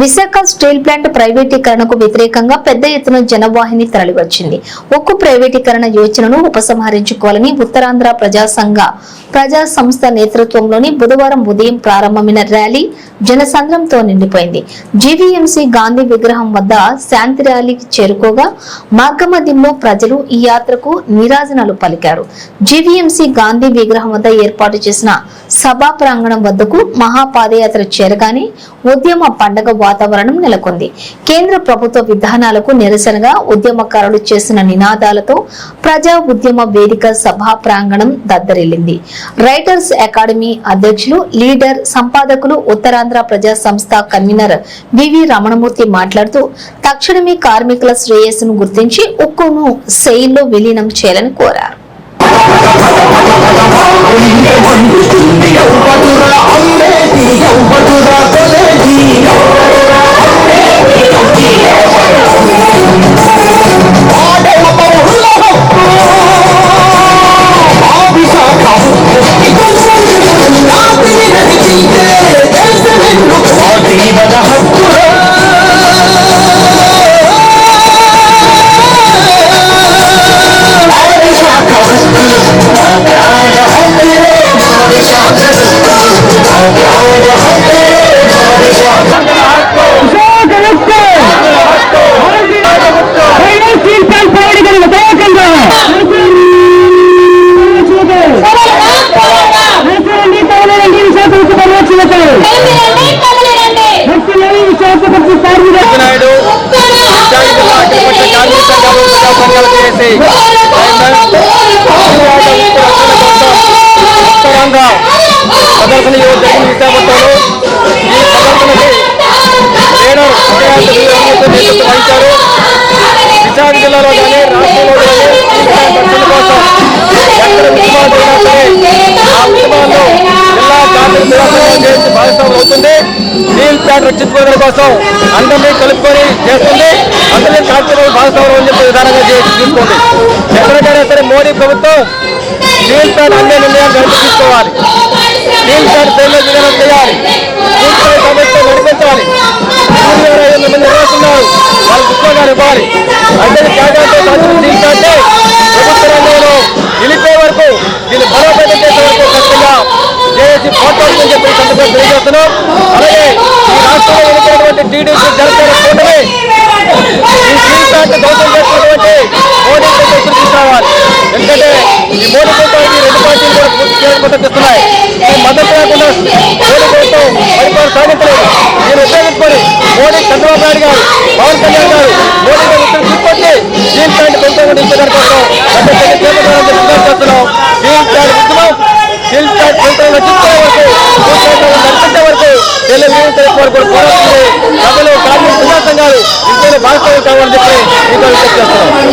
Visakha steel plant ప్రైవేటీకరణకు వ్యతిరేకంగా పెద్ద ఎత్తున జనవాహిని తరలివచ్చింది. ఉక్కు ప్రైవేటీకరణ యోచనను ఉపసంహరించుకోవాలని ఉత్తరాంధ్ర ప్రజా సంఘ ప్రజా సంస్థ నేతృత్వంలోని బుధవారం ఉదయం ప్రారంభమైన ర్యాలీ జనసంద్రంతో నిండిపోయింది. జీవీఎంసీ గాంధీ విగ్రహం వద్ద శాంతి ర్యాలీకి చేరుకోగా మార్గమధ్యంలో ప్రజలు ఈ యాత్రకు నీరాజనాలు పలికారు. జీవీఎంసీ గాంధీ విగ్రహం వద్ద ఏర్పాటు చేసిన సభా ప్రాంగణం వద్దకు మహాపాదయాత్ర చేరగానే ఉద్యమ పండగ వాతావరణం నెలకొంది. కేంద్ర ప్రభుత్వ విధానాలకు నిరసనగా ఉద్యమకారులు చేసిన నినాదాలతో ప్రజా ఉద్యమ వేదిక సభా ప్రాంగణం దద్దరిల్లింది. రైటర్స్ అకాడమీ అధ్యక్షులు లీడర్ సంపాదకులు ఉత్తరాంధ్ర ప్రజా సంస్థ కన్వీనర్ వివి రమణమూర్తి మాట్లాడుతూ తక్షణమే కార్మికుల శ్రేయస్సును గుర్తించి ఉక్కును సెయిల్లో విలీనం చేయాలని కోరారు. నాయుడు విశాఖ జిల్లా అఖిలపక్ష కార్మిక ఉత్తరాంధ్ర ప్రదర్శన యువ జరిగిన విశాఖపట్నంలో. ఈ ప్రదర్శనకి లీడర్ నేతృత్వం వహించారు విశాఖ జిల్లాలో కానీ రాష్ట్రంలో కానీ కోసం ఎక్కడ ఉద్యమాలు జరిగినా సరే ఆ ఉద్యమాల్లో జిల్లా చేసి భాగస్వామ్యం అవుతుంది స్టీల్ ప్లాంట్ రక్షించుకోవడం కోసం అందరినీ కలుపుకొని చేస్తుంది. అందరినీ కార్మికులు భాగస్వామ్యం అని చెప్పే విధానంగా తీసుకోండి. ఎక్కడికైనా సరే మోడీ ప్రభుత్వం స్టీల్ ప్లాంట్ అన్ని నిర్ణయాలు వెనక్కి తీసుకోవాలి. స్టీల్ ప్లాంట్ పేమెంట్ విధానం చేయాలి. స్టీల్ ప్లాంట్ ప్రభుత్వం నడిపించాలి ఐదు వందల మంది నిర్వహిస్తున్నారు వాళ్ళకి ఉద్యోగాలు ఇవ్వాలి. అందరి త్యాగాలతో స్టీల్ ప్లాంట్ ప్రభుత్వ రంగంలో నిలిపే వరకు దీన్ని బలోపేతం చేసే వరకు ఖచ్చితంగా జేఏసీ పోరాడుతుందని చెప్పి ఈ సందర్భంగా తెలియజేస్తున్నాం అలాగే ఈ రాష్ట్రంలో ఎన్నికైనటువంటి టీడీపీ జనసేన కూటమి ఈ స్టీల్ ప్లాంట్ చేసినటువంటి మోడీ ప్రభుత్వం తీసుకురావాలి. ఎందుకంటే ఈ మోడీ ప్రభుత్వానికి రెండు పార్టీలు కూడా పూర్తి చేయడం మద్దతు ఈ మద్దతు లేకుండా మోడీ ప్రభుత్వం పరిపాలన సాధించలేదు. దీన్ని ఉపయోగించుకొని మోడీ చంద్రబాబు నాయుడు గారు పవన్ కళ్యాణ్ గారు మోడీ గారు తీసుకొచ్చి స్టీల్ ప్లాంట్ ధ్వంసం కోసం చేస్తున్నాం స్టీల్ ప్లాంట్ ఉద్యమం స్టీల్ ప్లాంట్ వరకు వరకు వరకు కూడా ఇంట్లో భాగస్వామ్యం కావాలని చెప్పి మీకు విజ్ఞప్తి చేస్తున్నాం.